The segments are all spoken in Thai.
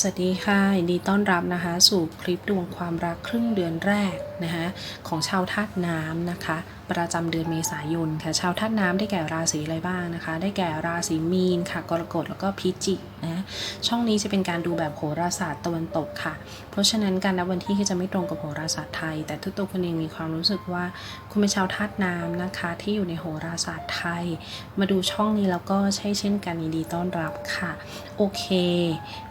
สวัสดีค่ะยินดีต้อนรับนะคะ สู่คลิปดวงความรักครึ่งเดือนแรกนะคะของชาวธาตุน้ำนะคะ ประจำเดือนเมษายนค่ะชาวธาตุน้ำได้แก่ราศีอะไรบ้างนะคะ ได้แก่ราศีมีนค่ะกรกฎแล้วก็พิจิกนะช่องนี้จะเป็นการดูแบบโหราศาสตร์ตะวันตกค่ะ เพราะฉะนั้นการนับวันที่ก็จะไม่ตรงกับโหราศาสตร์ไทย แต่ทุกตัวคนเองมีความรู้สึกว่าคุณเป็นชาวธาตุน้ำนะคะ ที่อยู่ในโหราศาสตร์ไทย มาดูช่องนี้แล้วก็ใช่เช่นกันยินดีต้อนรับค่ะ โอเค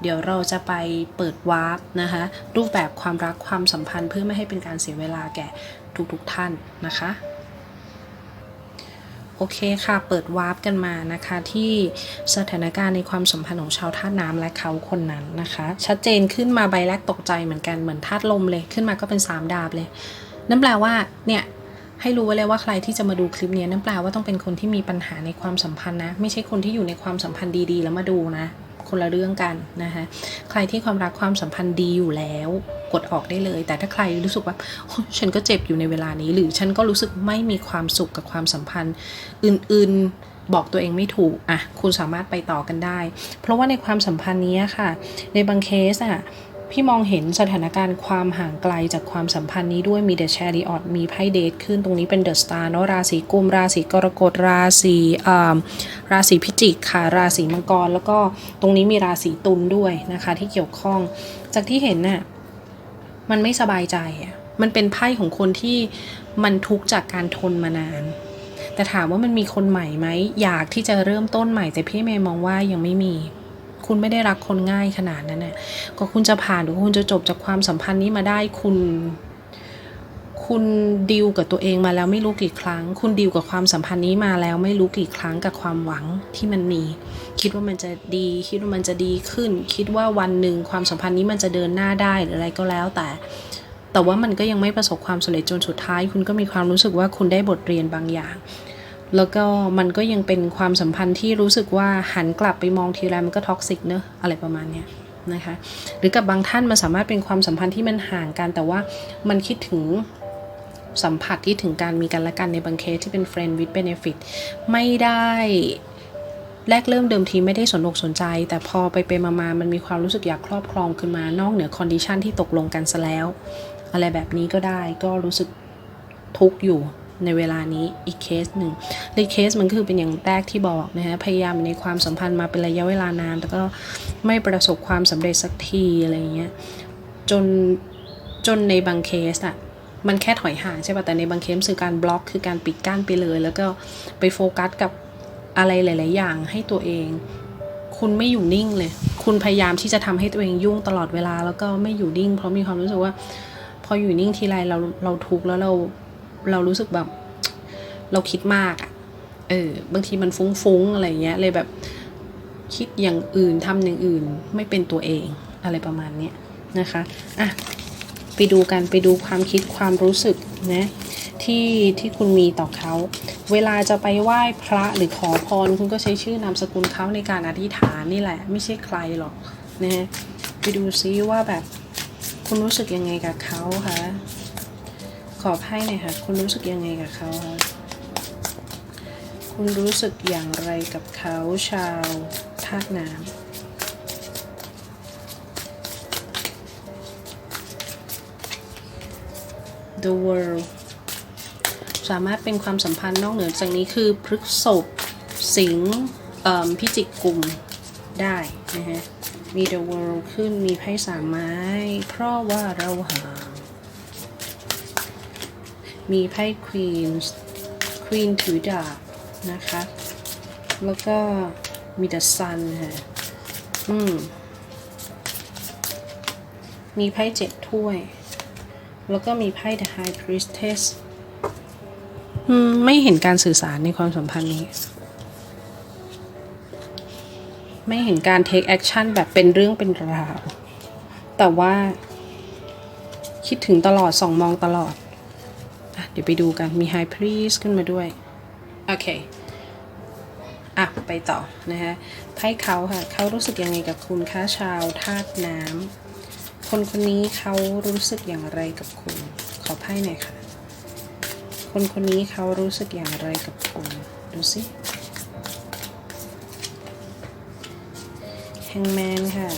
เดี๋ยวเราจะไปเปิดวาร์ปนะคะรูปแบบความรักความสัมพันธ์เพื่อไม่ให้เป็นการเสียเวลาแก่ทุกๆทท่านนะคะ โอเคค่ะ เปิดวาร์ปกันมานะคะที่สถานการณ์ในความสัมพันธ์ของชาวธาตุน้ำและเขาคนนั้นนะคะ ชัดเจนขึ้นมาใบแรกตกใจเหมือนกันเหมือนธาตุลมเลยขึ้นมาก็เป็น3ดาบเลย นั่นแปลว่าเนี่ยให้รู้ไว้เลยว่าใครที่จะมาดูคลิปนี้นั่นแปลว่าต้องเป็นคนที่มีปัญหาในความสัมพันธ์นะ ไม่ใช่คนที่อยู่ในความสัมพันธ์ดีๆ แล้วมาดูนะ คนละเรื่องกันนะคะใครที่ความรักความสัมพันธ์ดีอยู่แล้วกดออกได้เลย แต่ถ้าใครรู้สึกว่าฉันก็เจ็บอยู่ในเวลานี้ หรือฉันก็รู้สึกไม่มีความสุขกับความสัมพันธ์อื่นๆบอกตัวเองไม่ถูกอะคุณสามารถไปต่อกันได้ เพราะว่าในความสัมพันธ์นี้ค่ะ ในบางเคสอะ พี่มองเห็นสถานการณ์ความห่างไกลจากความสัมพันธ์นี้ด้วยมีเดอะแชริออตมีไพ่เดทขึ้นตรงนี้เป็นเดอะสตาร์เนาะราศีกุม ราศีกรกฎราศีอ่าราศีพิจิกค่ะ ราศีมังกร แล้วก็ตรงนี้มีราศีตุลด้วยนะคะ ที่เกี่ยวข้อง จากที่เห็นน่ะมันไม่สบายใจอะมันเป็นไพ่ของคนที่มันทุกข์จากการทนมานาน แต่ถามว่ามันมีคนใหม่ไหมอยากที่จะเริ่มต้นใหม่แต่พี่เมย์มองว่ายังไม่มี คุณไม่ได้รักคนง่ายขนาดนั้นน่ะก็คุณจะผ่านหรือคุณจะจบจากความสัมพันธ์นี้มาได้คุณคุณดิวกับตัวเองมาแล้วไม่รู้กี่ครั้ง คุณดิวกับความสัมพันธ์นี้มาแล้วไม่รู้กี่ครั้งกับความหวังที่มันมี คิดว่ามันจะดี คิดว่ามันจะดีขึ้น คิดว่าวันหนึ่งความสัมพันธ์นี้มันจะเดินหน้าได้หรืออะไรก็แล้ว แต่ แต่ว่ามันก็ยังไม่ประสบความสำเร็จจนสุดท้าย คุณก็มีความรู้สึกว่าคุณได้บทเรียนบางอย่าง แล้วก็มันก็ยังเป็นความสัมพันธ์ที่รู้สึกว่าหันกลับไปมองทีไรมันก็ท็อกซิกเนอะอะไรประมาณเนี้ยนะคะหรือกับบางท่านมันสามารถเป็นความสัมพันธ์ที่มันห่างกัน แต่ว่ามันคิดถึงสัมผัสที่ถึงการมีกันและกันในบางเคสที่เป็น friend with benefit ไม่ได้แรกเริ่มเดิมทีไม่ได้สนอกสนใจ แต่พอไปไปมามามันมีความรู้สึกอยากครอบครองขึ้นมานอกเหนือคอนดิชันที่ตกลงกันซะแล้ว อะไรแบบนี้ก็ได้ก็รู้สึกทุกข์อยู่ ในเวลานี้อีกเคสหนึ่งในเคสมันก็คือเป็นอย่างแรกที่บอกนะฮะพยายามในความสัมพันธ์มาเป็นระยะเวลานาน แต่ก็ไม่ประสบความสำเร็จสักทีอะไรเงี้ยจนจนในบางเคสอะมันแค่ถอยห่างใช่ป่ะแต่ในบางเคสคือการบล็อกคือการปิดกั้นไปเลย แล้วก็ไปโฟกัสกับอะไรหลาย ๆ อย่างให้ตัวเอง คุณไม่อยู่นิ่งเลย คุณพยายามที่จะทำให้ตัวเองยุ่งตลอดเวลา แล้วก็ไม่อยู่นิ่ง เพราะมีความรู้สึกว่า พออยู่นิ่งทีไรเราเราทุกข์แล้วเรา เรารู้สึกแบบ เราคิดมากอะเออบางทีมันฟุ้งๆอะไรเงี้ย เลยแบบคิดอย่างอื่นทำอย่างอื่นไม่เป็นตัวเองอะไรประมาณเนี้ยนะคะอะไปดูกันไปดูความคิดความรู้สึกนะที่ที่คุณมีต่อเขา เวลาจะไปไหว้พระหรือขอพรคุณก็ใช้ชื่อนามสกุลเขาในการอธิษฐานนี่แหละ ไม่ใช่ใครหรอกนะฮะไปดูซิว่าแบบคุณรู้สึกยังไงกับเขาคะ ขอไพ่หน่อยค่ะ คุณรู้สึกยังไงกับเขาคะคุณรู้สึกอย่างไรกับเขาชาวธาตุน้ำ The World สามารถเป็นความสัมพันธ์นอกเหนือจากนี้คือพฤกษบสิงพิจิกกลุ่มได้นะฮะมี The World ขึ้นมีไพ่สามไม้ เพราะว่าเราหา มีไพ่ Queen Queen ถือดาบนะคะ แล้วก็มี The Sun ค่ะ อืม มีไพ่เจ็ดถ้วย แล้วก็มีไพ่ The High Priestess อืม ไม่เห็นการสื่อสารในความสัมพันธ์นี้ ไม่เห็นการ take action แบบเป็นเรื่องเป็นราว แต่ว่าคิดถึงตลอดส่องมองตลอด เดี๋ยวไปดูกันมี High Priest ขึ้นมาด้วย โอเค อะ ไปต่อนะฮะไพ่เขาค่ะเขารู้สึกยังไงกับคุณคะชาวธาตุน้ำคนคนนี้เขารู้สึกอย่างไรกับคุณ ขอไพ่หน่อยค่ะ คนคนนี้เขารู้สึกอย่างไรกับคุณดูสิแฮงแมนค่ะ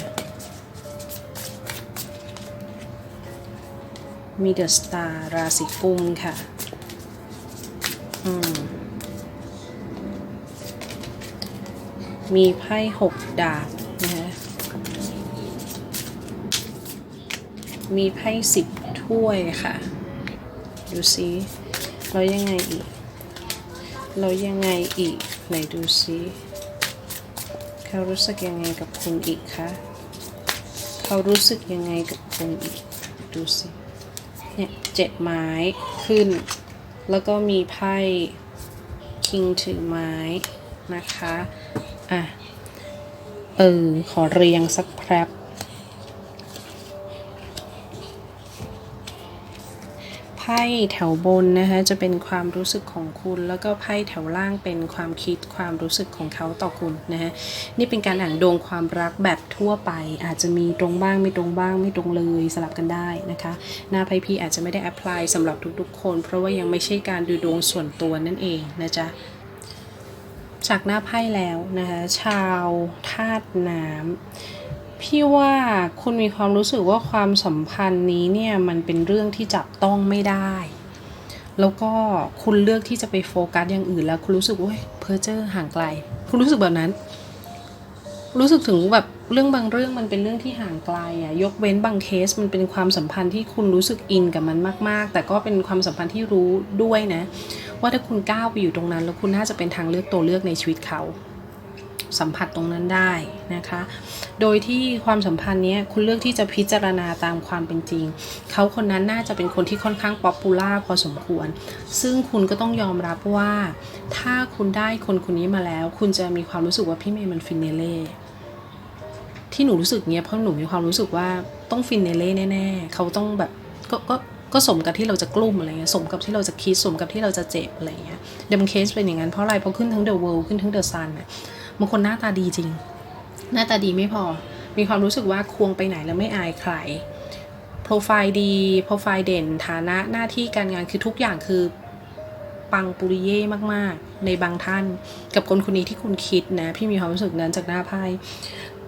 มีเดอะสตาร์ราศีกุมค่ะ อืม มีไพ่หกดาบนะคะมีไพ่สิบถ้วยค่ะ ดูซิแล้วยังไงอีกแล้วยังไงอีก ไหนดูซิเขารู้สึกยังไงกับคุณอีกคะ เขารู้สึกยังไงกับคุณอีก ดูสิ เนี่ยเจ็ดไม้ขึ้น แล้วก็มีไพ่คิงถือไม้นะคะ อะ เออ ขอเรียงสักแป๊บ ไพ่แถวบนนะคะจะเป็นความรู้สึกของคุณ แล้วก็ไพ่แถวล่างเป็นความคิดความรู้สึกของเขาต่อคุณนะคะนี่เป็นการอ่านดวงความรักแบบทั่วไป อาจจะมีตรงบ้างไม่ตรงบ้างไม่ตรงเลยสลับกันได้นะคะ หน้าไพ่พี่อาจจะไม่ได้แอพพลายสำหรับทุกๆ คน เพราะว่ายังไม่ใช่การดูดวงส่วนตัวนั่นเองนะจ๊ะจากหน้าไพ่แล้วนะคะชาวธาตุน้ำ พี่ว่าคุณมีความรู้สึกว่าความสัมพันธ์นี้เนี่ยมันเป็นเรื่องที่จับต้องไม่ได้ แล้วก็คุณเลือกที่จะไปโฟกัสอย่างอื่นแล้ว คุณรู้สึกว่าเพอร์เจอร์ห่างไกล คุณรู้สึกแบบนั้น รู้สึกถึงแบบเรื่องบางเรื่องมันเป็นเรื่องที่ห่างไกลอะยกเว้นบางเคสมันเป็นความสัมพันธ์ที่คุณรู้สึกอินกับมันมาก ๆ แต่ก็เป็นความสัมพันธ์ที่รู้ด้วยนะ ว่าถ้าคุณก้าวไปอยู่ตรงนั้น แล้วคุณน่าจะเป็นทางเลือกตัวเลือกในชีวิตเขา สัมผัสตรงนั้นได้นะคะ โดยที่ความสัมพันธ์นี้คุณเลือกที่จะพิจารณาตามความเป็นจริง เขาคนนั้นน่าจะเป็นคนที่ค่อนข้างป๊อปปูล่าพอสมควร ซึ่งคุณก็ต้องยอมรับว่า ถ้าคุณได้คนคนนี้มาแล้ว คุณจะมีความรู้สึกว่าพี่เมย์มันฟินเนเล่ที่หนูรู้สึกเนี้ยเพราะหนูมีความรู้สึกว่าต้องฟินเนเล่แน่ๆเขาต้องแบบก็ก็ก็สมกับที่เราจะกลุ้มอะไรเงี้ยสมกับที่เราจะคิดสมกับที่เราจะเจ็บอะไรเงี้ยเดมเคสเป็นอย่างนั้นเพราะอะไรเพราะขึ้นทั้งเดอะเวิลด์ขึ้นทั้งเดอะซันน่ะ บางคนหน้าตาดีจริง หน้าตาดีไม่พอ มีความรู้สึกว่าควงไปไหนแล้วไม่อายใครโปรไฟล์ดีโปรไฟล์เด่นฐานะหน้าที่การงานคือทุกอย่างคือปังปุริเย่มากๆ ในบางท่าน กับคนคนนี้ที่คุณคิดนะ พี่มีความรู้สึกนั้นจากหน้าไพ่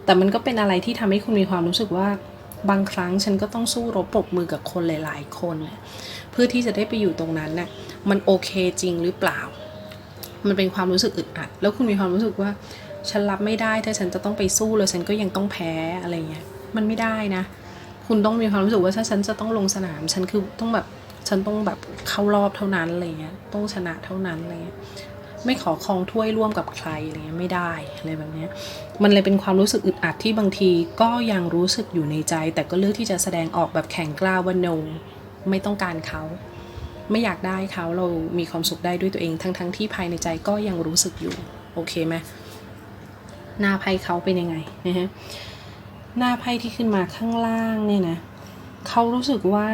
แต่มันก็เป็นอะไรที่ทำให้คุณมีความรู้สึกว่าบางครั้งฉันก็ต้องสู้รบปรบมือกับคนหลาย ๆ คน เพื่อที่จะได้ไปอยู่ตรงนั้นน่ะมันโอเคจริงหรือเปล่า มันเป็นความรู้สึกอึดอัด แล้วคุณมีความรู้สึกว่า ฉันรับไม่ได้ถ้าฉันจะต้องไปสู้แล้วฉันก็ยังต้องแพ้อะไรเงี้ย มันไม่ได้นะ คุณต้องมีความรู้สึกว่าถ้าฉันจะต้องลงสนาม ฉันคือต้องแบบ ฉันต้องแบบเข้ารอบเท่านั้นอะไรเงี้ย ต้องชนะเท่านั้นอะไรเงี้ย ไม่ขอคองถ้วยร่วมกับใครอะไรเงี้ยไม่ได้อะไรแบบเนี้ย มันเลยเป็นความรู้สึกอึดอัดที่บางทีก็ยังรู้สึกอยู่ในใจ แต่ก็เลือกที่จะแสดงออกแบบแข็งกล้าวว่า no ไม่ต้องการเขา ไม่อยากได้เขาเรามีความสุขได้ด้วยตัวเองทั้งๆทที่ภายในใจก็ยังรู้สึกอยู่ โอเคไหมหน้าไพ่เขาเป็นยังไงนะฮะหน้าไพ่ที่ขึ้นมาข้างล่างเนี่ยนะเขารู้สึกว่า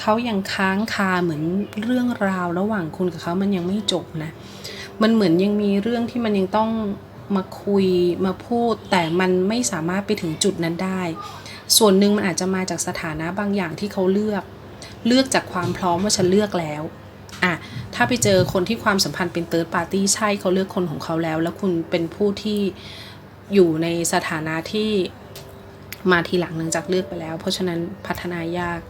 เขายังค้างคาเหมือนเรื่องราวระหว่างคุณกับเขามันยังไม่จบนะ มันเหมือนยังมีเรื่องที่มันยังต้องมาคุยมาพูด แต่มันไม่สามารถไปถึงจุดนั้นได้ ส่วนหนึ่งมันอาจจะมาจากสถานะบางอย่างที่เขาเลือก เลือกจากความพร้อมว่าฉันเลือกแล้วอะถ้าไปเจอคนที่ความสัมพันธ์เป็นเติร์ดปาร์ตี้ใช่เขาเลือกคนของเขาแล้ว แล้วคุณเป็นผู้ที่อยู่ในสถานะที่มาทีหลังหลังจากเลือกไปแล้ว เพราะฉะนั้นพัฒนายาก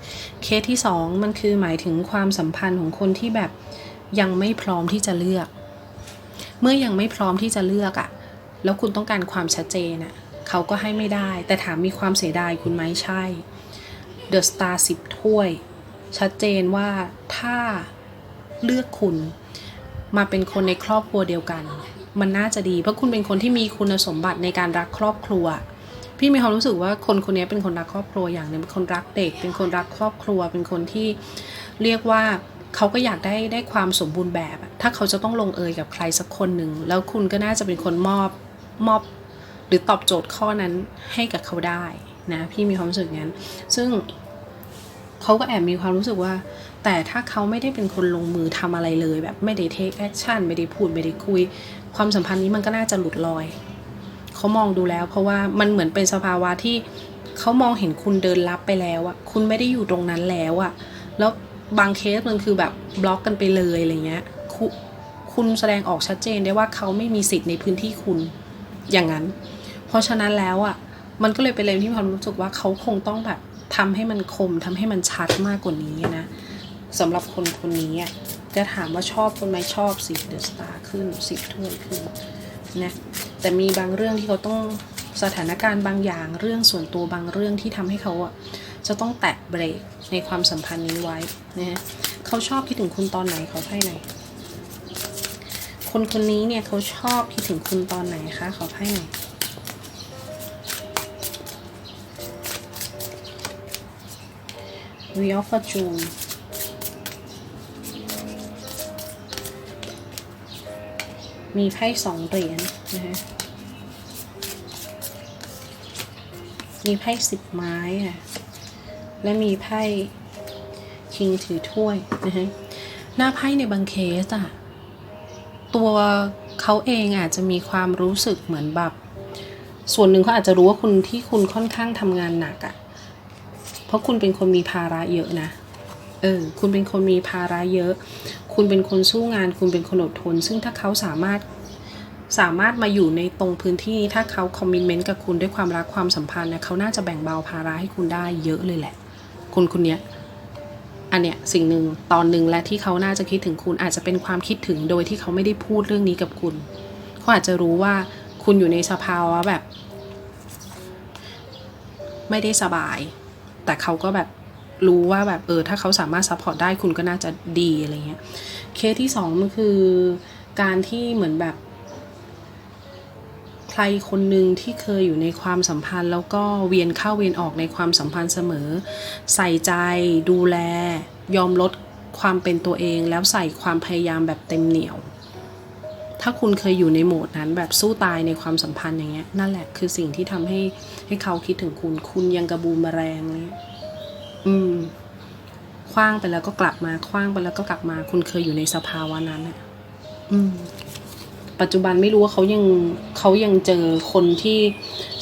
เคสที่สองมันคือหมายถึงความสัมพันธ์ของคนที่แบบยังไม่พร้อมที่จะเลือก เมื่อยังไม่พร้อมที่จะเลือกอะ่ะ แล้วคุณต้องการความชัดเจนอะ่ะเขาก็ให้ไม่ได้ แต่ถามมีความเสียดายคุณไหมใช่ The Star สิบถ้วย ชัดเจนว่าถ้าเลือกคุณมาเป็นคนในครอบครัวเดียวกัน มันน่าจะดี เพราะคุณเป็นคนที่มีคุณสมบัติในการรักครอบครัว พี่มีความรู้สึกว่าคนคนนี้เป็นคนรักครอบครัวอย่างหนึ่งเป็นคนรักเด็ก เป็นคนรักครอบครัว เป็นคนที่เรียกว่าเขาก็อยากได้ได้ความสมบูรณ์แบบ ถ้าเขาจะต้องลงเอยกับใครสักคนหนึ่ง แล้วคุณก็น่าจะเป็นคนมอบมอบ หรือตอบโจทย์ข้อนั้นให้กับเขาได้นะพี่มีความรู้สึกงั้น ซึ่ง เขาก็แอบมีความรู้สึกว่า แต่ถ้าเขาไม่ได้เป็นคนลงมือทำอะไรเลย แบบไม่ได้เทคแอคชั่นไม่ได้พูดไม่ได้คุย ความสัมพันธ์นี้มันก็น่าจะหลุดลอย เขามองดูแล้ว เพราะว่ามันเหมือนเป็นสภาวะที่เขามองเห็นคุณเดินลับไปแล้วอะคุณไม่ได้อยู่ตรงนั้นแล้วอะแล้วบางเคสมันคือแบบบล็อกกันไปเลยอะไรเงี้ยคุคุณแสดงออกชัดเจนได้ว่าเขาไม่มีสิทธิ์ในพื้นที่คุณอย่างนั้น เพราะฉะนั้นแล้วอะมันก็เลยเป็นเลยที่ความรู้สึกว่าเขาคงต้องแบบ ทำให้มันคมทำให้มันชัดมากกว่านี้นะสำหรับคนคนนี้จะถามว่าชอบคนไหมชอบสิเดอะสตาร์ขึ้นสิบถ้วยขึ้นนะแต่มีบางเรื่องที่เขาต้องสถานการณ์บางอย่างเรื่องส่วนตัวบางเรื่องที่ทำให้เขาอะจะต้องแตะเบรกในความสัมพันธ์นี้ไว้นะเขาชอบคิดถึงคุณตอนไหนเขาไพ่ไหน คนคนนี้เนี่ยเขาชอบคิดถึงคุณตอนไหนคะขอไพ่หน่ Wheel of Fortune มีไพ่สองเหรียญนะฮะมีไพ่สิบไม้ค่ะ และมีไพ่คิงถือถ้วยนะฮะหน้าไพ่ในบางเคสอะตัวเขาเองอาจจะมีความรู้สึกเหมือนแบบ ส่วนหนึ่งเขาอาจจะรู้ว่าคุณที่คุณค่อนข้างทำงานหนักอะ เพราะคุณเป็นคนมีภาระเยอะนะ เออ คุณเป็นคนมีภาระเยอะ คุณเป็นคนสู้งาน คุณเป็นคนอดทน ซึ่งถ้าเขาสามารถสามารถมาอยู่ในตรงพื้นที่นี้ถ้าเขาคอมมิชเมนต์กับคุณด้วยความรักความสัมพันธ์นะเขาน่าจะแบ่งเบาภาระให้คุณได้เยอะเลยแหละ คนคนเนี้ยอันเนี้ยสิ่งหนึ่งตอนหนึ่งและที่เขาน่าจะคิดถึงคุณอาจจะเป็นความคิดถึงโดยที่เขาไม่ได้พูดเรื่องนี้กับคุณเขาอาจจะรู้ว่าคุณอยู่ในสภาวะแบบ ไม่ได้สบาย แต่เขาก็แบบรู้ว่าแบบเออถ้าเขาสามารถซัพพอร์ตได้คุณก็น่าจะดีอะไรเงี้ยเคสที่สองมันคือการที่เหมือนแบบใครคนหนึ่งที่เคยอยู่ในความสัมพันธ์ แล้วก็เวียนเข้าเวียนออกในความสัมพันธ์เสมอ ใส่ใจดูแล ยอมลดความเป็นตัวเองแล้วใส่ความพยายามแบบเต็มเหนียว ถ้าคุณเคยอยู่ในโหมดนั้นแบบสู้ตายในความสัมพันธ์อย่างเงี้ย นั่นแหละคือสิ่งที่ทำให้ให้เขาคิดถึงคุณ คุณยังกระบูมแมลงเลยอืมคว้างไปแล้วก็กลับมาคว้างไปแล้วก็กลับมา คุณเคยอยู่ในสภาวะนั้นอะ อืม ปัจจุบันไม่รู้ว่าเขายังเขายังเจอคนที่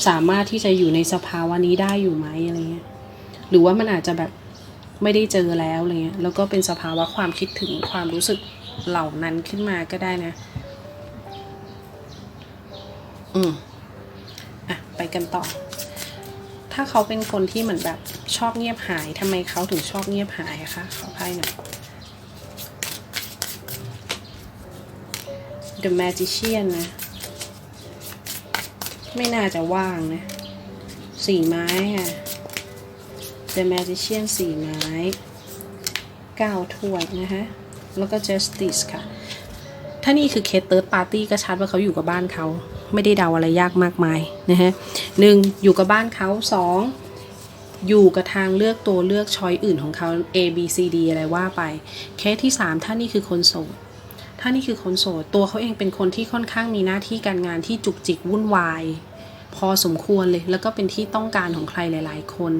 สามารถที่จะอยู่ในสภาวะนี้ได้อยู่ไหมอะไรเงี้ย หรือว่ามันอาจจะแบบไม่ได้เจอแล้วอะไรเงี้ย แล้วก็เป็นสภาวะความคิดถึงความรู้สึกเหล่านั้นขึ้นมาก็ได้นะ อืมอะไปกันต่อ ถ้าเขาเป็นคนที่เหมือนแบบชอบเงียบหายทำไมเขาถึงชอบเงียบหายอะคะขอไพ่หน่อย The Magician นะ ไม่น่าจะว่างนะ สี่ไม้ค่ะ The Magician สี่ไม้เก้าถ้วยนะคะ แล้วก็ Justice ค่ะ ถ้านี่คือเคสเติร์ดปาร์ตี้ก็ชัดว่าเขาอยู่กับบ้านเขา ไม่ได้เดาอะไรยากมากมายนะฮะหนึ่งอยู่กับบ้านเขาสองอยู่กับทางเลือกตัวเลือกช้อยอื่นของเขา A B C D อะไรว่าไป เคสที่สามถ้านี่คือคนโสด ถ้านี่คือคนโสด ตัวเขาเองเป็นคนที่ค่อนข้างมีหน้าที่การงานที่จุกจิกวุ่นวาย พอสมควรเลย แล้วก็เป็นที่ต้องการของใครหลาย ๆ คน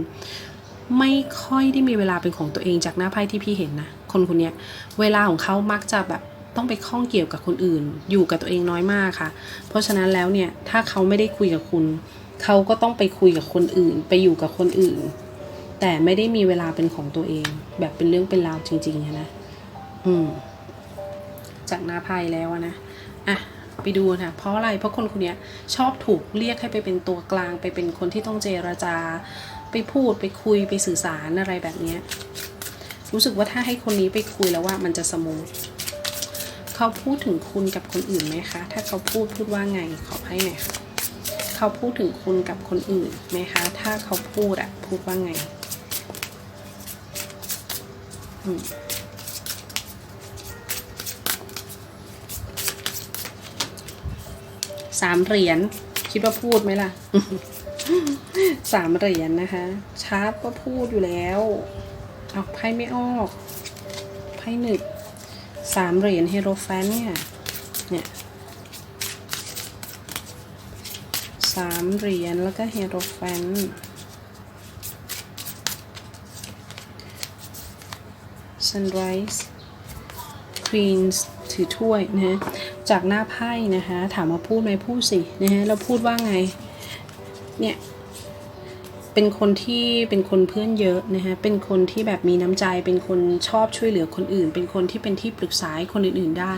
ไม่ค่อยได้มีเวลาเป็นของตัวเองจากหน้าไพ่ที่พี่เห็นนะ คนคนนี้เวลาของเขามักจะแบบ ต้องไปข้องเกี่ยวกับคนอื่น อยู่กับตัวเองน้อยมากค่ะ เพราะฉะนั้นแล้วเนี่ยถ้าเขาไม่ได้คุยกับคุณ เขาก็ต้องไปคุยกับคนอื่น ไปอยู่กับคนอื่น แต่ไม่ได้มีเวลาเป็นของตัวเอง แบบเป็นเรื่องเป็นราวจริงๆนะอืมจากหน้าไพ่แล้วนะอะไปดูนะเพราะอะไรเพราะคนคนเนี้ยชอบถูกเรียกให้ไปเป็นตัวกลาง ไปเป็นคนที่ต้องเจรจา ไปพูดไปคุยไปสื่อสารอะไรแบบนี้รู้สึกว่าถ้าให้คนนี้ไปคุยแล้วว่ามันจะสมูท เขาพูดถึงคุณกับคนอื่นไหมคะ ถ้าเขาพูดพูดว่าไงขอให้หน่อยค่ะเขาพูดถึงคุณกับคนอื่นไหมคะ ถ้าเขาพูดอะพูดว่าไงอืมสามเหรียญคิดว่าพูดไหมล่ะสามเหรียญนะคะชาร์ปก็พูดอยู่แล้วเอาไพ่ไม่ออกไพ่หนึ่ง สามเหรียญเฮโรแฟนเนี่ย เนี่ยสามเหรียญแล้วก็เฮโรแฟน sunrise Queens ถือถ้วยนะฮะ จากหน้าไพ่นะคะ ถามมาพูดไหมพูดสินะฮะแล้วพูดว่าไง เนี่ย เป็นคนที่เป็นคนเพื่อนเยอะนะฮะเป็นคนที่แบบมีน้ำใจ เป็นคนชอบช่วยเหลือคนอื่น เป็นคนที่เป็นที่ปรึกษาคนอื่น ๆ ได้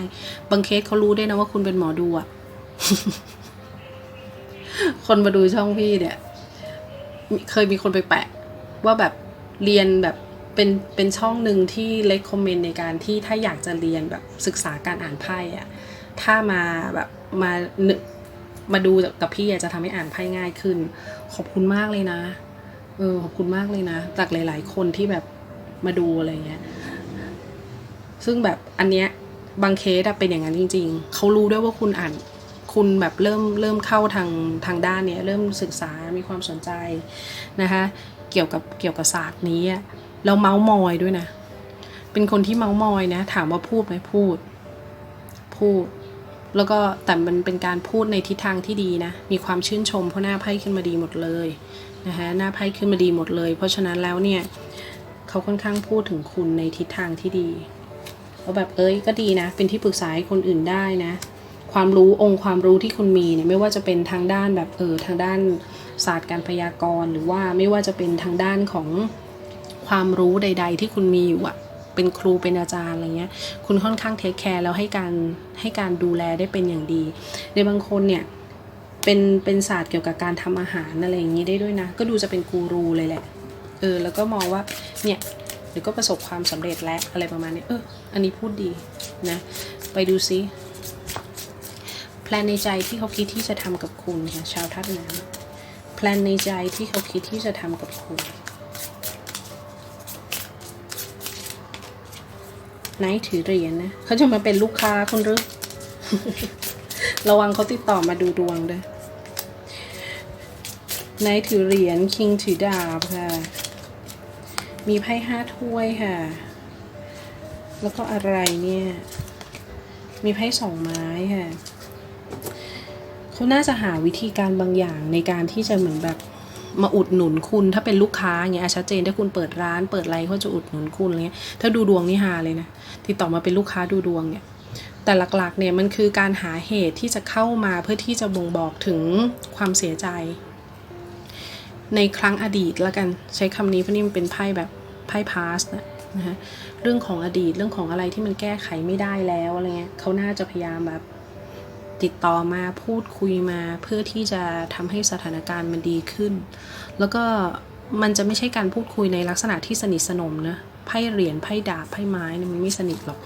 บางเคสเขารู้ได้นะว่าคุณเป็นหมอดูอะคนมาดูช่องพี่เนี่ย เคยมีคนไปแปะ ว่าแบบเรียนแบบเป็นเป็นช่องหนึ่งที่เล c คอมเมนต์ในการที่ถ้าอยากจะเรียนแบบศึกษาการอ่านไพ่อะถ้ามาแบบมานึกมาดูกับพี่จะทำให้อ่านไพ่ง่ายขึ้น ขอบคุณมากเลยนะ เออขอบคุณมากเลยนะ จากหลาย ๆ คนที่แบบมาดูอะไรเงี้ย ซึ่งแบบอันเนี้ยบางเคสอะเป็นอย่างนั้นจริง ๆ เขารู้ด้วยว่าคุณอ่าน คุณแบบเริ่มเริ่มเข้าทางทางด้านเนี้ย เริ่มศึกษา มีความสนใจนะคะ เกี่ยวกับเกี่ยวกับศาสตร์นี้แล้วเมาส์มอยด้วยนะ เป็นคนที่เมาส์มอยนะ ถามว่าพูดไหมพูด พูด แล้วก็แต่มันเป็นการพูดในทิศทางที่ดีนะ มีความชื่นชมเพราะหน้าไพ่ขึ้นมาดีหมดเลย นะคะหน้าไพ่ขึ้นมาดีหมดเลย เพราะฉะนั้นแล้วเนี่ยเขาค่อนข้างพูดถึงคุณในทิศทางที่ดีเขาแบบเอ้ยก็ดีนะ เป็นที่ปรึกษาให้คนอื่นได้นะ ความรู้องค์ความรู้ที่คุณมีเนี่ยไม่ว่าจะเป็นทางด้านแบบเออทางด้านศาสตร์การพยากรณ์ หรือว่าไม่ว่าจะเป็นทางด้านของความรู้ใด ๆ ที่คุณมีอยู่อะเป็นครูเป็นอาจารย์อะไรเงี้ย คุณค่อนข้างเทคแคร์แล้วให้การให้การดูแลได้เป็นอย่างดี ในบางคนเนี่ย เป็นเป็นศาสตร์เกี่ยวกับการทำอาหารอะไรอย่างนี้ได้ด้วยนะ ก็ดูจะเป็นกูรูเลยแหละ เออ แล้วก็มองว่า เนี่ยเดี๋ยวก็ประสบความสำเร็จแล้วอะไรประมาณนี้ เออ อันนี้พูดดีนะ ไปดูซิ แพลนในใจที่เขาคิดที่จะทำกับคุณค่ะ ชาวทัดน้ำแพลนในใจที่เขาคิดที่จะทำกับคุณ ไนท์ถือเหรียญนะ เขาจะมาเป็นลูกค้าคุณหรือ ระวังเขาติดต่อมาดูดวงด้วยนท์ถือเหรียญคิงถือดาบค่ะ มีไพ่ห้าถ้วยค่ะ แล้วก็อะไรเนี่ย มีไพ่สองไม้ค่ะเขาน่าจะหาวิธีการบางอย่างในการที่จะเหมือนแบบมาอุดหนุนคุณถ้าเป็นลูกค้าอย่างเงี้ยอะชัดเจนถ้าคุณเปิดร้านเปิดอะไรเขาจะอุดหนุนคุณอะไรเงี้ยถ้าดูดวงนี่ฮาเลยนะติดต่อมาเป็นลูกค้าดูดวงเนี่ย แต่หลักๆเนี่ยมันคือการหาเหตุที่จะเข้ามาเพื่อที่จะบ่งบอกถึงความเสียใจ ในครั้งอดีตแล้วกันใช้คำนี้เพราะนี่มันเป็นไพ่แบบไพ่พาสนะนะฮะเรื่องของอดีตเรื่องของอะไรที่มันแก้ไขไม่ได้แล้วอะไรเงี้ยเขาน่าจะพยายามแบบติดต่อมาพูดคุยมาเพื่อที่จะทำให้สถานการณ์มันดีขึ้น แล้วก็มันจะไม่ใช่การพูดคุยในลักษณะที่สนิทสนมนะไพ่เหรียญไพ่ดาบไพ่ไม้เนี่ยมันไม่สนิทหรอก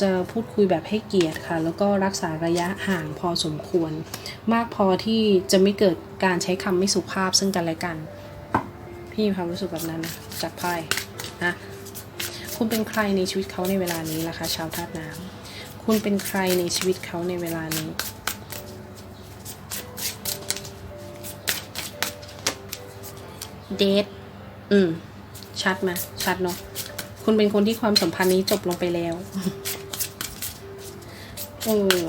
จะพูดคุยแบบให้เกียรติค่ะ แล้วก็รักษาระยะห่างพอสมควร มากพอที่จะไม่เกิดการใช้คำไม่สุภาพซึ่งกันและกัน พี่มีความรู้สึกแบบนั้นนะจากไพ่นะคุณเป็นใครในชีวิตเขาในเวลานี้ล่ะคะชาวธาตุน้ำคุณเป็นใครในชีวิตเขาในเวลานี้เดทอืม ชัดไหมชัดเนาะ คุณเป็นคนที่ความสัมพันธ์นี้จบลงไปแล้ว เออ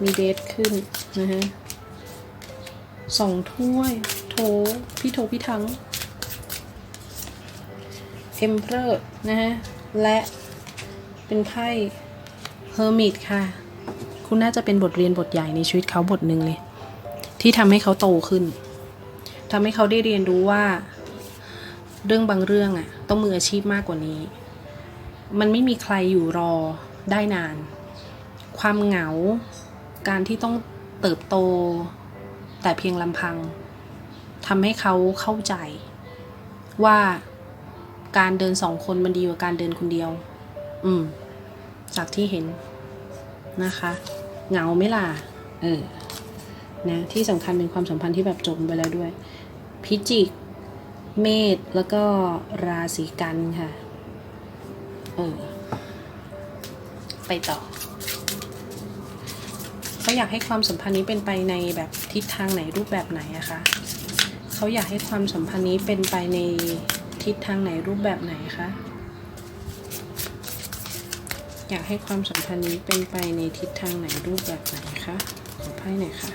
มีเดทขึ้นนะฮะสองถ้วย โถ พี่โถ พี่ทั้งเอ็มเพลอร์นะฮะ และเป็นไพ่เฮอร์มิตค่ะ คุณน่าจะเป็นบทเรียนบทใหญ่ในชีวิตเขาบทหนึ่งเลย ที่ทำให้เขาโตขึ้นทำให้เขาได้เรียนรู้ว่า เรื่องบางเรื่องอะต้องมืออาชีพมากกว่านี้ มันไม่มีใครอยู่รอได้นาน ความเหงา การที่ต้องเติบโต แต่เพียงลำพังทำให้เขาเข้าใจ ว่าการเดินสองคนมันดีกว่าการเดินคนเดียว อืม จากที่เห็นนะคะ เหงาไหม่ล่ะ เออ นะ ที่สำคัญเป็นความสัมพันธ์ที่แบบจบไปแล้วด้วย พิจิก เมษ แล้วก็ราศีกันค่ะ เออ ไปต่อ เขาอยากให้ความสัมพันธ์นี้เป็นไปในแบบทิศทางไหนรูปแบบไหนอะคะเขาอยากให้ความสัมพันธ์นี้เป็นไปในทิศทางไหนรูปแบบไหนคะอยากให้ความสัมพันธ์นี้เป็นไปในทิศทางไหนรูปแบบไหนคะขอไพ่หน่อยค่ะ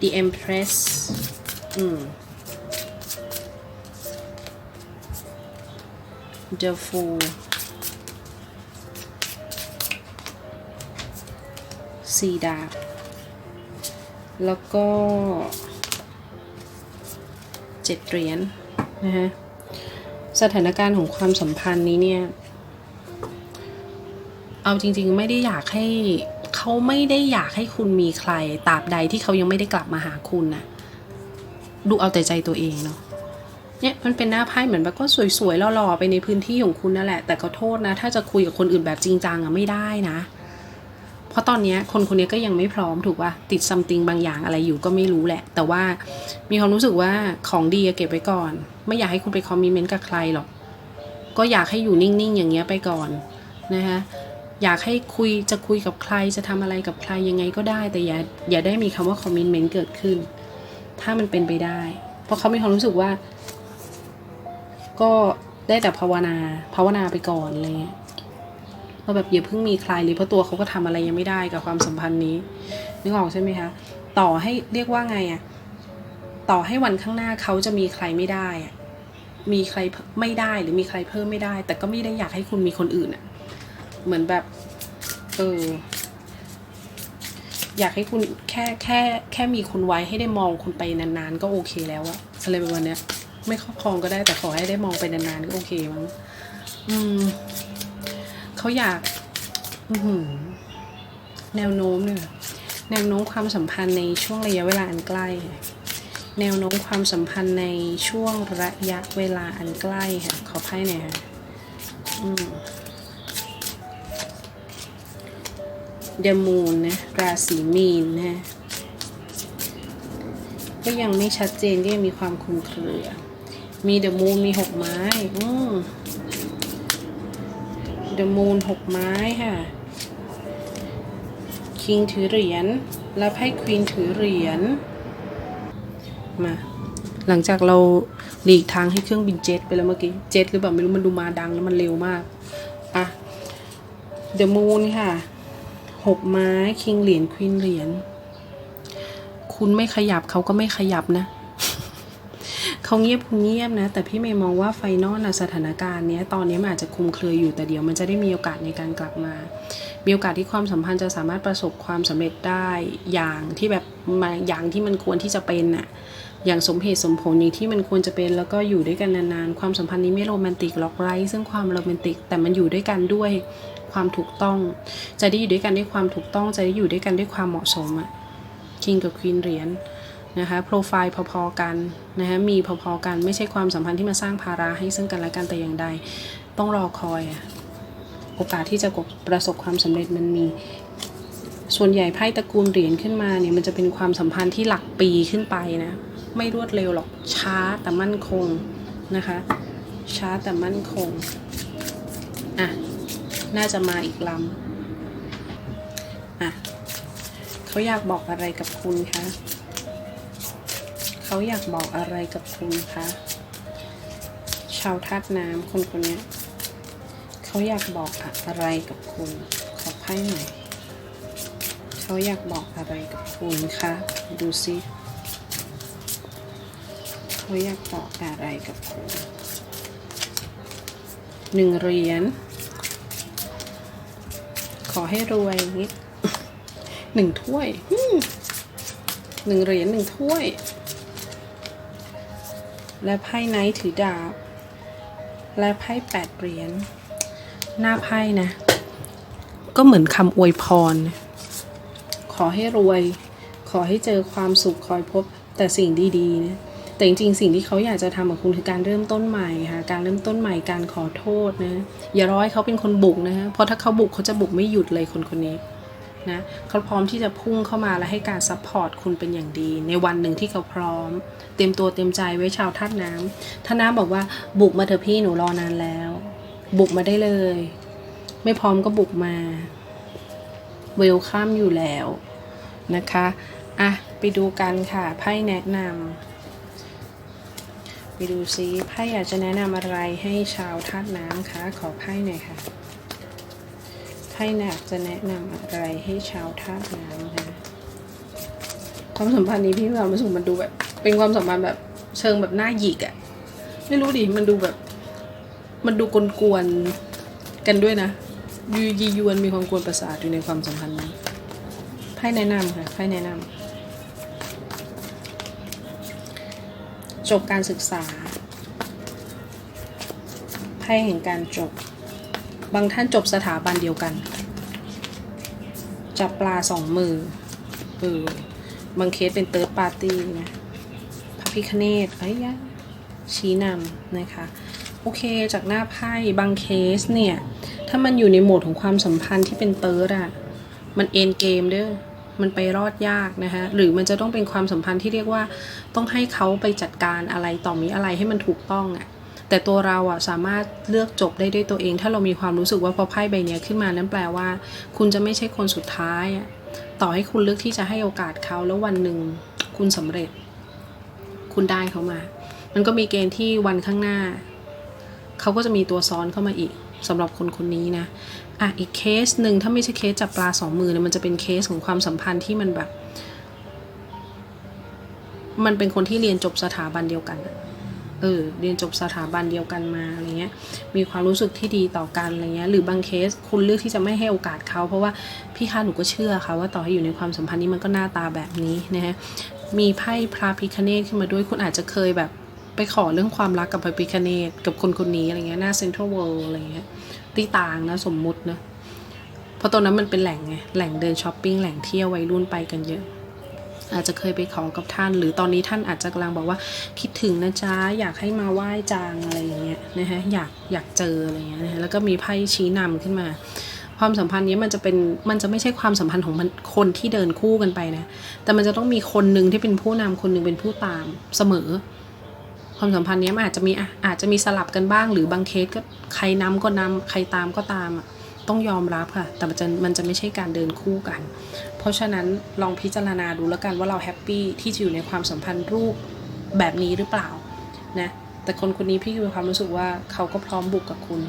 The Empress อืม The Fool สี่ดาบ แล้วก็เจ็ดเหรียญนะฮะ สถานการณ์ของความสัมพันธ์นี้เนี่ยเเอาจริง ๆ ไม่ได้อยากให้เขาไม่ได้อยากให้คุณมีใครตราบใดที่เขายังไม่ได้กลับมาหาคุณนะดูเอาแต่ใจตัวเองเนาะ เนี่ยมันเป็นหน้าไพ่เหมือนแบบก็สวยๆหล่อๆไปในพื้นที่ของคุณนั่นแหละ แต่ก็โทษนะ ถ้าจะคุยกับคนอื่นแบบจริงจังอะไม่ได้นะ เพราะตอนนี้คนคนนี้ก็ยังไม่พร้อมถูกป่ะติดซัมติงบางอย่างอะไรอยู่ก็ไม่รู้แหละ แต่ว่ามีความรู้สึกว่าของดีเก็บไว้ก่อน ไม่อยากให้คุณไปคอมมิเมนต์กับใครหรอกก็อยากให้อยู่นิ่งๆอย่างเงี้ยไปก่อนนะคะอยากให้คุยจะคุยกับใครจะทำอะไรกับใครยังไงก็ได้ แต่อย่าอย่าได้มีคำว่าคอมมิเมนต์เกิดขึ้น ถ้ามันเป็นไปได้ เพราะเขามีความรู้สึกว่า ก็ได้แต่ภาวนา ภาวนาไปก่อนอะไรเงี้ยว่าแบบอย่าเพิ่งมีใครเลยเพราะตัวเขาก็ทำอะไรยังไม่ได้กับความสัมพันธ์นี้นึกออกใช่ไหมคะต่อให้เรียกว่าไงอะต่อให้วันข้างหน้าเขาจะมีใครไม่ได้อะมีใครไม่ได้หรือมีใครเพิ่มไม่ได้ แต่ก็ไม่ได้อยากให้คุณมีคนอื่นอะเหมือนแบบเอออยากให้คุณแค่แค่แค่มีคุณไว้ให้ได้มองคุณไปนานๆ ก็โอเคแล้วอะอะไรแบบวันเนี้ย ไม่ครอบครองก็ได้แต่ขอให้ได้มองไปนานๆก็โอเคมั้งอืมเขาอยากอืแนวโน้มเนี่ยแนวโน้มความสัมพันธ์ในช่วงระยะเวลาอันใกล้ แนวโน้มความสัมพันธ์ในช่วงระยะเวลาอันใกล้ค่ะขอไพ่หน่อยค่ะอืมเดมูนนะราศีมีนนะก็ยังไม่ชัดเจนก็ยังมีความคลุมเครือ มีเดอะมูนมีหกไม้ อืมเดอะมูนหกไม้ค่ะ คิงถือเหรียญ แล้วไพ่ควีนถือเหรียญ มา หลังจากเราหลีกทางให้เครื่องบินเจ็ตไปแล้วเมื่อกี้ เจ็ตหรือเปล่าไม่รู้มันดูมาดังแล้วมันเร็วมากอะเดอะมูนค่ะหกไม้ คิงเหรียญ ควีนเหรียญ คุณไม่ขยับเขาก็ไม่ขยับนะ เขาเงียบคุณเงียบนะ แต่พี่เมย์มองว่าไฟนอลนะสถานการณ์เนี้ยตอนนี้มันอาจจะคลุมเครืออยู่แต่เดี๋ยวมันจะได้มีโอกาสในการกลับมา มีโอกาสที่ความสัมพันธ์จะสามารถประสบความสำเร็จได้อย่างที่แบบมาอย่างที่มันควรที่จะเป็นน่ะอย่างสมเหตุสมผลอย่างที่มันควรจะเป็นแล้วก็อยู่ด้วยกันนานๆ ความสัมพันธ์นี้ไม่โรแมนติกหรอกไร้ซึ่งความโรแมนติก แต่มันอยู่ด้วยกันด้วยความถูกต้อง จะได้อยู่ด้วยกันด้วยความถูกต้อง จะได้อยู่ด้วยกันด้วยความเหมาะสมอะคิงกับควีนเหรียญ นะคะโปรไฟล์พอๆกันนะคะมีพอๆกันไม่ใช่ความสัมพันธ์ที่มาสร้างภาระให้ซึ่งกันและกันแต่อย่างใด ต้องรอคอยโอกาสที่จะประสบความสำเร็จมันมี ส่วนใหญ่ไพ่ตระกูลเหรียญขึ้นมาเนี่ยมันจะเป็นความสัมพันธ์ที่หลักปีขึ้นไปนะไม่รวดเร็วหรอกช้าแต่มั่นคงนะคะช้าแต่มั่นคงอะน่าจะมาอีกลำอะเขาอยากบอกอะไรกับคุณคะ เขาอยากบอกอะไรกับคุณคะ ชาวธาตุน้ำคนคนนี้เขาอยากบอกอะไรกับคุณ ขอไพ่หน่อยเขาอยากบอกอะไรกับคุณคะ ดูสิเขาอยากบอกอะไรกับคุณหนึ่งเหรียญขอให้รวยนี้หนึ่งถ้วยหนึ่งเหรียญหนึ่งถ้วย และไพ่ไนท์ถือดาบ และไพ่แปดเหรียญ หน้าไพ่นะ ก็เหมือนคำอวยพร ขอให้รวย ขอให้เจอความสุขคอยพบแต่สิ่งดีๆนะแต่จริงๆ สิ่งที่เขาอยากจะทำกับคุณคือการเริ่มต้นใหม่ค่ะ การเริ่มต้นใหม่ การขอโทษนะ อย่าร้อให้เขาเป็นคนบุกนะฮะ เพราะถ้าเขาบุกเขาจะบุกไม่หยุดเลยคนคนนี้ นะเขาพร้อมที่จะพุ่งเข้ามาและให้การซัพพอร์ตคุณเป็นอย่างดี ในวันหนึ่งที่เขาพร้อม เต็มตัวเต็มใจไว้ชาวท่าตุน้ำท่าน้ำบอกว่าบุกมาเถอะพี่หนูรอนานแล้ว บุกมาได้เลย ไม่พร้อมก็บุกมาเวลคัมอยู่แล้วนะคะอะไปดูกันค่ะไพ่แนะนำไปดูซิไพ่อยากจะแนะนำอะไรให้ชาวท่าตุน้ำคะขอไพ่หน่อยค่ะ ไพ่อยากจะแนะนำอะไรให้ชาวท่าตุน้ำคะความสัมพันธ์นี้พี่มีความรู้สึกมันดูแบบ เป็นความสัมพันธ์แบบเชิงแบบหน้าหยิกอะไม่รู้ดิมันดูแบบ มันดูกลวนกันด้วยนะยูยียวนมีความกวนประสาทอยู่ในความสัมพันธ์นี้ไพ่แนะนำค่ะไพ่แนะนำจบการศึกษาไพ่แห่งการจบ บางท่านจบสถาบันเดียวกัน จับปลาสองมือเออบางเคสเป็นเติร์ดปาร์ตี้นะพระพิคเนตไอ้ยะชี้นำนะคะ โอเคจากหน้าไพ่บางเคสเนี่ย ถ้ามันอยู่ในโหมดของความสัมพันธ์ที่เป็นเติร์ดอะมันเอ็นเกมเด้อมันไปรอดยากนะคะหรือมันจะต้องเป็นความสัมพันธ์ที่เรียกว่าต้องให้เขาไปจัดการอะไรต่อมีอะไรให้มันถูกต้องอะ แต่ตัวเราอะสามารถเลือกจบได้ด้วยตัวเอง ถ้าเรามีความรู้สึกว่าพอไพ่ใบนี้ขึ้นมานั่นแปลว่า คุณจะไม่ใช่คนสุดท้ายต่อให้คุณเลือกที่จะให้โอกาสเขาแล้ววันหนึ่งคุณสำเร็จ คุณได้เขามา มันก็มีเกณฑ์ที่วันข้างหน้า เขาก็จะมีตัวซ้อนเข้ามาอีกสำหรับคนคนนี้นะอะอีกเคสหนึ่งถ้าไม่ใช่เคสจับปลาสองมือเนี่ยมันจะเป็นเคสของความสัมพันธ์ที่มันแบบ มันเป็นคนที่เรียนจบสถาบันเดียวกันอะ เออเรียนจบสถาบันเดียวกันมาอะไรเงี้ยมีความรู้สึกที่ดีต่อกันอะไรเงี้ยหรือบางเคสคุณเลือกที่จะไม่ให้โอกาสเขา เพราะว่าพี่คะหนูก็เชื่อค่ะว่าต่อให้อยู่ในความสัมพันธ์นี้มันก็หน้าตาแบบนี้นะฮะมีไพ่พระพิคเนตขึ้นมาด้วยคุณอาจจะเคยแบบไปขอเรื่องความรักกับพระพิคเนตกับคนคนนี้อะไรเงี้ยหน้าเซ็นทรัลเวิลด์อะไรเงี้ยตีต่างนะสมมุตินะเพราะตรงนั้นมันเป็นแหล่งไงแหล่งเดินช้อปปิ้งแหล่งเที่ยววัยรุ่นไปกันเยอะ อาจจะเคยไปขอกับท่าน หรือตอนนี้ท่านอาจจะกำลังบอกว่าคิดถึงนะจ๊ะอยากให้มาไหว้จางอะไรอย่างเงี้ยนะฮะอยากอยากเจออะไรเงี้ยนะฮะแล้วก็มีไพ่ชี้นำขึ้นมา ความสัมพันธ์นี้มันจะเป็นมันจะไม่ใช่ความสัมพันธ์ของมันคนที่เดินคู่กันไปนะแต่มันจะต้องมีคนหนึ่งที่เป็นผู้นำคนหนึ่งเป็นผู้ตามเสมอ ความสัมพันธ์นี้มันอาจจะมีอาจจะมีสลับกันบ้าง หรือบางเคสก็ใครนำก็นำใครตามก็ตามอะ ต้องยอมรับค่ะ แต่มันจะมันจะไม่ใช่การเดินคู่กัน เพราะฉะนั้นลองพิจารณาดูแล้วกันว่าเราแฮปปี้ที่จะอยู่ในความสัมพันธ์รูปแบบนี้หรือเปล่านะแต่คนคนนี้พี่มีความรู้สึกว่าเขาก็พร้อมบุกกับคุณ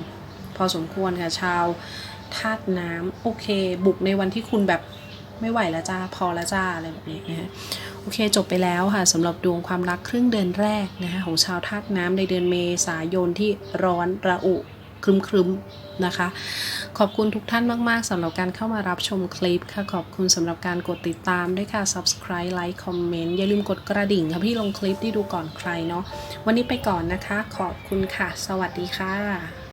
พอสมควรค่ะชาวธาตุน้ำโอเค บุกในวันที่คุณแบบไม่ไหวแล้วจ้าพอแล้วจ้าอะไรแบบนี้นะฮะโอเคจบไปแล้วค่ะสำหรับดวงความรักครึ่งเดือนแรกนะคะของชาวธาตุน้ำในเดือนเมษายนที่ร้อนระอุ ครึมๆนะคะ ขอบคุณทุกท่านมากๆสำหรับการเข้ามารับชมคลิปค่ะ ขอบคุณสำหรับการกดติดตามด้วยค่ะ subscribe like comment อย่าลืมกดกระดิ่งค่ะพี่ลงคลิปที่ดูก่อนใครเนาะวันนี้ไปก่อนนะคะ ขอบคุณค่ะ สวัสดีค่ะ